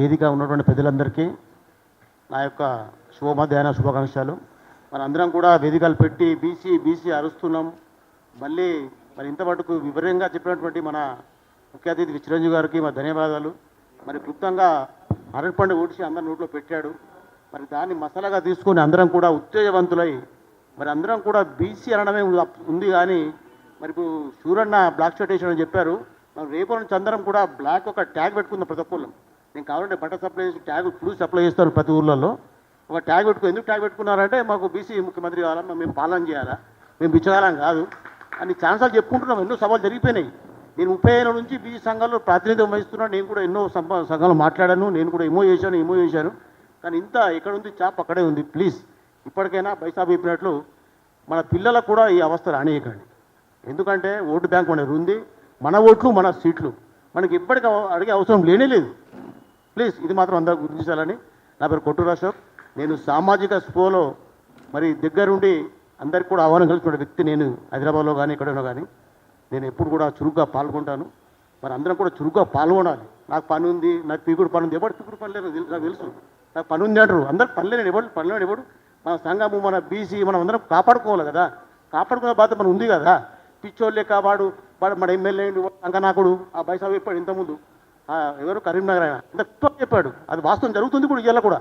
వేదిక ఉన్నటువంటి పెద్దలందరికీ నా యొక్క శుభ శుభాకాంక్షలు. మనందరం కూడా వేదికలు పెట్టి బీసీ బీసీ అరుస్తున్నాం. మళ్ళీ మరి ఇంత మటుకు వివరంగా చెప్పినటువంటి మన ముఖ్య అతిథి చిరంజీవి గారికి మా ధన్యవాదాలు. మరి క్లుప్తంగా అరటిపండు ఊడ్చి అందరి నోట్లో పెట్టాడు. మరి దాన్ని మసాలాగా తీసుకొని అందరం కూడా ఉత్తేజవంతులై మరి అందరం కూడా బీసీ అనడమే ఉంది- కానీ మరి ఇప్పుడు సూరన్న బ్లాక్ షర్ట్ వేసాడని అని చెప్పారు. మరి రేపు నుంచి అందరం కూడా బ్లాక్ ఒక ట్యాగ్ పెట్టుకుందాం ప్రతి ఒక్కళ్ళు. నేను కావాలంటే బట్ట సప్లై చేసి ట్యాగ్ ఫ్లూ సప్లై చేస్తారు ప్రతి ఊర్లలో. ఒక ట్యాగ్ పెట్టుకో ఎందుకు ట్యాగ్ పెట్టుకున్నారంటే మాకు బీసీ ముఖ్యమంత్రి కావాలా మేము పాలన చేయాలా మేము బిచ్చగాలం కాదు. అని ఛాన్సాలు చెప్పుకుంటున్నాం ఎన్నో సభలు జరిగిపోయినాయి. నేను ముప్పై ఏళ్ళ నుంచి బీసీ సంఘాల్లో ప్రాతినిధ్యం వహిస్తున్నాను నేను కూడా ఎన్నో సంఘాలు మాట్లాడాను నేను కూడా ఎమో చేశాను ఎమో చేశాను. కానీ ఇంత ఎక్కడ ఉంది చాప్ అక్కడే ఉంది ప్లీజ్. ఇప్పటికైనా బైసాబ్ చెప్పినట్లు మన పిల్లలకు కూడా ఈ అవస్థ రానియకండి. ఎందుకంటే ఓటు బ్యాంక్ మనది ఉంది మన ఓట్లు మన సీట్లు. మనకి ఇప్పటికీ అడిగే అవసరం లేనే లేదు. ప్లీజ్ ఇది మాత్రం అందరూ గుర్తించాలని. నా పేరు కొట్టూరు అశోక్ నేను సామాజిక స్పోలో మరి దగ్గరుండి అందరికి కూడా ఆహ్వానం కలుసుకున్న వ్యక్తి నేను హైదరాబాద్లో కానీ ఎక్కడైనా కానీ నేను ఎప్పుడు కూడా చురుగ్గా పాల్గొంటాను. మరి అందరం కూడా చురుగ్గా పాల్గొనాలి. నాకు పని ఉంది నాకు పీకుడు పని ఉంది. ఎవరు పీకుడు పని లేదు నాకు తెలుసు. నాకు పని ఉంది అంటారు. అందరు పని లేని ఎవరు పని లేని ఎవడు. మన సంఘము మన బీసీ మనం అందరం కాపాడుకోవాలి కదా. కాపాడుకునే బాధ్యత మనం ఉంది కదా. పిచ్చోళ్ళే కాపాడు వాడు మన ఎమ్మెల్యే అంకనాకుడు ఆ బైసాబు చెప్పాడు ఇంతకుముందు. ఎవరు? కరీంనగర్ ఆయన. ఇంత ఎక్కువ చెప్పాడు. అది వాస్తవం జరుగుతుంది కూడా ఇవాళ కూడా.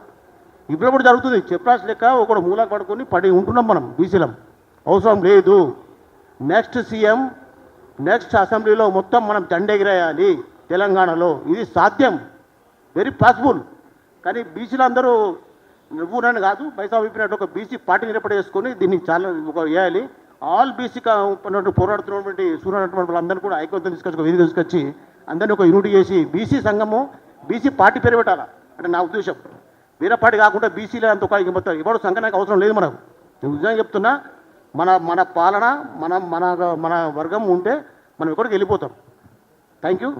ఇప్పుడు కూడా జరుగుతుంది. చెప్పాల్సి లెక్క ఒకడు మూల పడుకొని పడి ఉంటున్నాం మనం బీసీలం. అవసరం లేదు. నెక్స్ట్ సీఎం నెక్స్ట్ అసెంబ్లీలో మొత్తం మనం జెండెగిరేయాలి తెలంగాణలో. ఇది సాధ్యం. వెరీ పాసిబుల్ కానీ బీసీలు అందరూ నువ్వు నన్ను కాదు పైసా విప్పినట్టు ఒక బీసీ పార్టీ ఏర్పాటు వేసుకొని దీన్ని చాలా ఒక వేయాలి. ఆల్ బీసీ పోరాడుతున్నటువంటి సూర్యనటువంటి వాళ్ళందరూ కూడా ఐక్యతం తీసుకొచ్చి ఒక తీసుకొచ్చి అందరినీ ఒక యూనిట్ చేసి బీసీ సంఘము బీసీ పార్టీ పేరు పెట్టాలా? అంటే నా ఉద్దేశం. వేరే పార్టీ కాకుండా బీసీలే అంత ఒక ఇంక మొత్తం ఎవడు సంఘానికి అవసరం లేదు మనకు. నేను నిజంగా చెప్తున్నా మన మన పాలన మన మన మన వర్గం ఉంటే మనం ఎక్కడికి వెళ్ళిపోతాం. Thank you